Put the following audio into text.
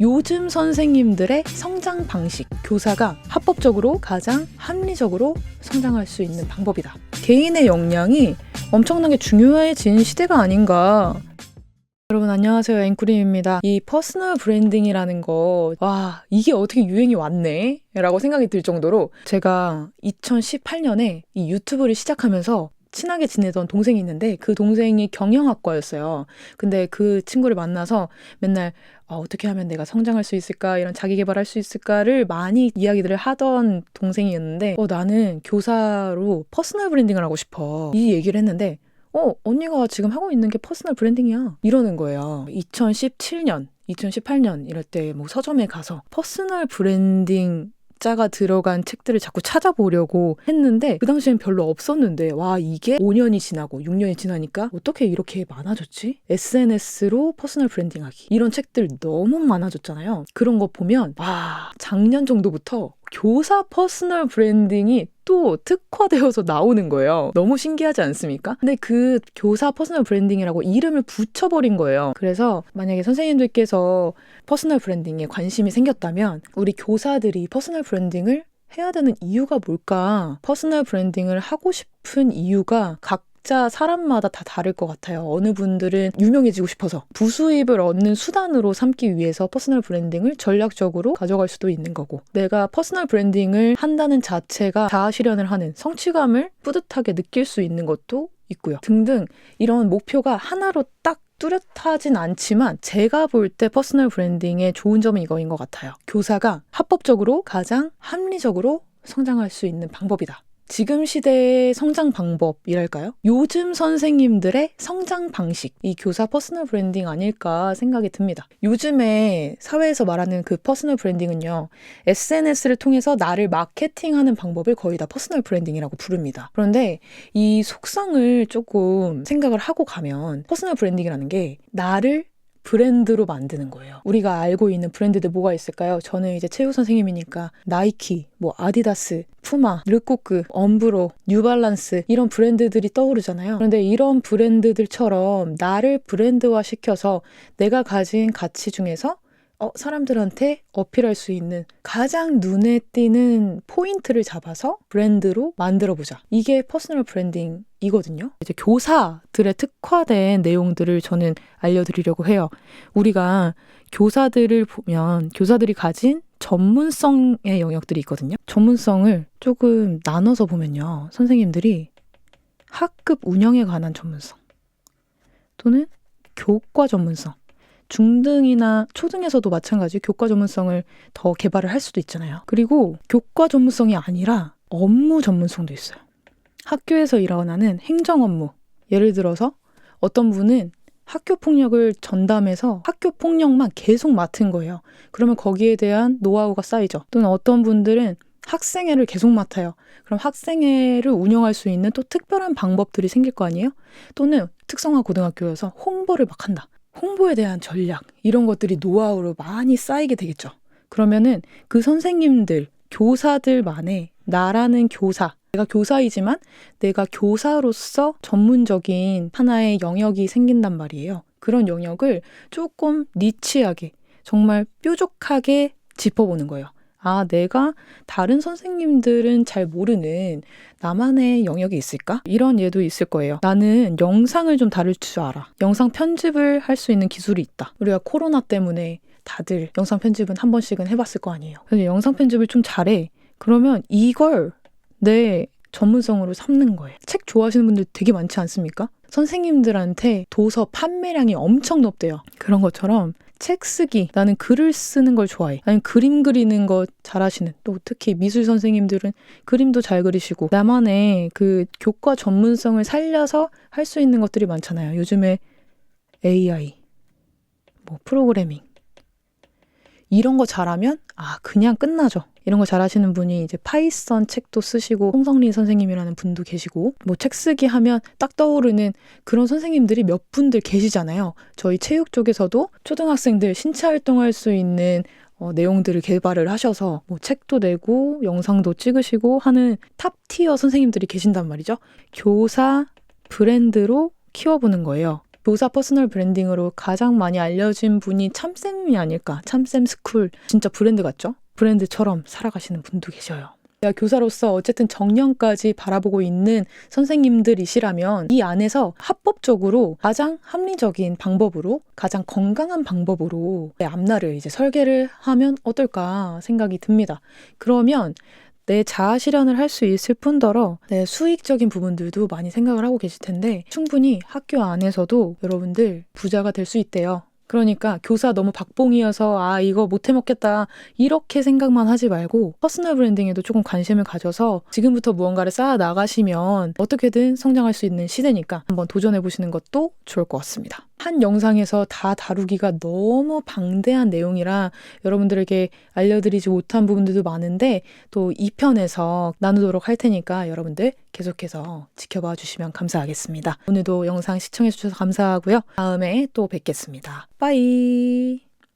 요즘 선생님들의 성장 방식, 교사가 합법적으로 가장 합리적으로 성장할 수 있는 방법이다. 개인의 역량이 엄청나게 중요해진 시대가 아닌가. 여러분 안녕하세요 앵꾸림입니다. 이 퍼스널 브랜딩이라는 거, 와 이게 어떻게 유행이 왔네? 라고 생각이 들 정도로 제가 2018년에 이 유튜브를 시작하면서 친하게 지내던 동생이 있는데 그 동생이 경영학과였어요. 근데 그 친구를 만나서 맨날 아, 어떻게 하면 내가 성장할 수 있을까? 이런 자기 개발할 수 있을까를 많이 이야기들을 하던 동생이었는데 어, 나는 교사로 퍼스널 브랜딩을 하고 싶어. 이 얘기를 했는데 어 언니가 지금 하고 있는 게 퍼스널 브랜딩이야. 이러는 거예요. 2017년 2018년 이럴 때 뭐 서점에 가서 퍼스널 브랜딩 자가 들어간 책들을 자꾸 찾아보려고 했는데 그 당시엔 별로 없었는데 와 이게 5년이 지나고 6년이 지나니까 어떻게 이렇게 많아졌지? SNS로 퍼스널 브랜딩하기 이런 책들 너무 많아졌잖아요. 그런 거 보면 와 작년 정도부터 교사 퍼스널 브랜딩이 또 특화되어서 나오는 거예요. 너무 신기하지 않습니까? 근데 그 교사 퍼스널 브랜딩이라고 이름을 붙여버린 거예요. 그래서 만약에 선생님들께서 퍼스널 브랜딩에 관심이 생겼다면 우리 교사들이 퍼스널 브랜딩을 해야 되는 이유가 뭘까? 퍼스널 브랜딩을 하고 싶은 이유가 각 각자 사람마다 다 다를 것 같아요. 어느 분들은 유명해지고 싶어서 부수입을 얻는 수단으로 삼기 위해서 퍼스널 브랜딩을 전략적으로 가져갈 수도 있는 거고 내가 퍼스널 브랜딩을 한다는 자체가 자아 실현을 하는 성취감을 뿌듯하게 느낄 수 있는 것도 있고요. 등등 이런 목표가 하나로 딱 뚜렷하진 않지만 제가 볼 때 퍼스널 브랜딩의 좋은 점은 이거인 것 같아요. 교사가 합법적으로 가장 합리적으로 성장할 수 있는 방법이다. 지금 시대의 성장 방법이랄까요? 요즘 선생님들의 성장 방식, 이 교사 퍼스널 브랜딩 아닐까 생각이 듭니다. 요즘에 사회에서 말하는 그 퍼스널 브랜딩은요, SNS를 통해서 나를 마케팅하는 방법을 거의 다 퍼스널 브랜딩이라고 부릅니다. 그런데 이 속성을 조금 생각을 하고 가면 퍼스널 브랜딩이라는 게 나를 브랜드로 만드는 거예요. 우리가 알고 있는 브랜드들 뭐가 있을까요? 저는 이제 최우 선생님이니까 나이키, 뭐 아디다스, 푸마, 르코크, 엄브로, 뉴발란스 이런 브랜드들이 떠오르잖아요. 그런데 이런 브랜드들처럼 나를 브랜드화 시켜서 내가 가진 가치 중에서 어, 사람들한테 어필할 수 있는 가장 눈에 띄는 포인트를 잡아서 브랜드로 만들어 보자. 이게 퍼스널 브랜딩 이거든요. 이제 교사들의 특화된 내용들을 저는 알려드리려고 해요. 우리가 교사들을 보면 교사들이 가진 전문성의 영역들이 있거든요. 전문성을 조금 나눠서 보면요. 선생님들이 학급 운영에 관한 전문성 또는 교과 전문성 중등이나 초등에서도 마찬가지 교과 전문성을 더 개발을 할 수도 있잖아요. 그리고 교과 전문성이 아니라 업무 전문성도 있어요. 학교에서 일어나는 행정 업무. 예를 들어서 어떤 분은 학교 폭력을 전담해서 학교 폭력만 계속 맡은 거예요. 그러면 거기에 대한 노하우가 쌓이죠. 또는 어떤 분들은 학생회를 계속 맡아요. 그럼 학생회를 운영할 수 있는 또 특별한 방법들이 생길 거 아니에요? 또는 특성화 고등학교여서 홍보를 막 한다. 홍보에 대한 전략 이런 것들이 노하우로 많이 쌓이게 되겠죠. 그러면은 그 선생님들, 교사들만의 나라는 교사, 내가 교사이지만 내가 교사로서 전문적인 하나의 영역이 생긴단 말이에요. 그런 영역을 조금 니치하게, 정말 뾰족하게 짚어보는 거예요. 아, 내가 다른 선생님들은 잘 모르는 나만의 영역이 있을까? 이런 예도 있을 거예요. 나는 영상을 좀 다룰 줄 알아. 영상 편집을 할 수 있는 기술이 있다. 우리가 코로나 때문에 다들 영상 편집은 한 번씩은 해봤을 거 아니에요. 그래서 영상 편집을 좀 잘해. 그러면 이걸 내 전문성으로 삼는 거예요. 책 좋아하시는 분들 되게 많지 않습니까? 선생님들한테 도서 판매량이 엄청 높대요. 그런 것처럼 책 쓰기, 나는 글을 쓰는 걸 좋아해. 아니면 그림 그리는 거 잘하시는, 또 특히 미술 선생님들은 그림도 잘 그리시고, 나만의 그 교과 전문성을 살려서 할 수 있는 것들이 많잖아요. 요즘에 AI, 뭐 프로그래밍, 이런 거 잘하면, 아, 그냥 끝나죠. 이런 거 잘하시는 분이 이제 파이썬 책도 쓰시고 홍성리 선생님이라는 분도 계시고 뭐 책 쓰기 하면 딱 떠오르는 그런 선생님들이 몇 분들 계시잖아요. 저희 체육 쪽에서도 초등학생들 신체 활동할 수 있는 어, 내용들을 개발을 하셔서 뭐 책도 내고 영상도 찍으시고 하는 탑 티어 선생님들이 계신단 말이죠. 교사 브랜드로 키워보는 거예요. 교사 퍼스널 브랜딩으로 가장 많이 알려진 분이 참쌤이 아닐까. 참쌤 스쿨. 진짜 브랜드 같죠? 브랜드처럼 살아가시는 분도 계셔요. 내가 교사로서 어쨌든 정년까지 바라보고 있는 선생님들이시라면 이 안에서 합법적으로 가장 합리적인 방법으로 가장 건강한 방법으로 내 앞날을 이제 설계를 하면 어떨까 생각이 듭니다. 그러면 내 자아 실현을 할 수 있을 뿐더러 내 수익적인 부분들도 많이 생각을 하고 계실 텐데 충분히 학교 안에서도 여러분들 부자가 될 수 있대요. 그러니까 교사 너무 박봉이어서 아 이거 못해 먹겠다 이렇게 생각만 하지 말고 퍼스널 브랜딩에도 조금 관심을 가져서 지금부터 무언가를 쌓아 나가시면 어떻게든 성장할 수 있는 시대니까 한번 도전해 보시는 것도 좋을 것 같습니다. 한 영상에서 다 다루기가 너무 방대한 내용이라 여러분들에게 알려드리지 못한 부분들도 많은데 또 2편에서 나누도록 할 테니까 여러분들 계속해서 지켜봐 주시면 감사하겠습니다. 오늘도 영상 시청해 주셔서 감사하고요. 다음에 또 뵙겠습니다. 빠이.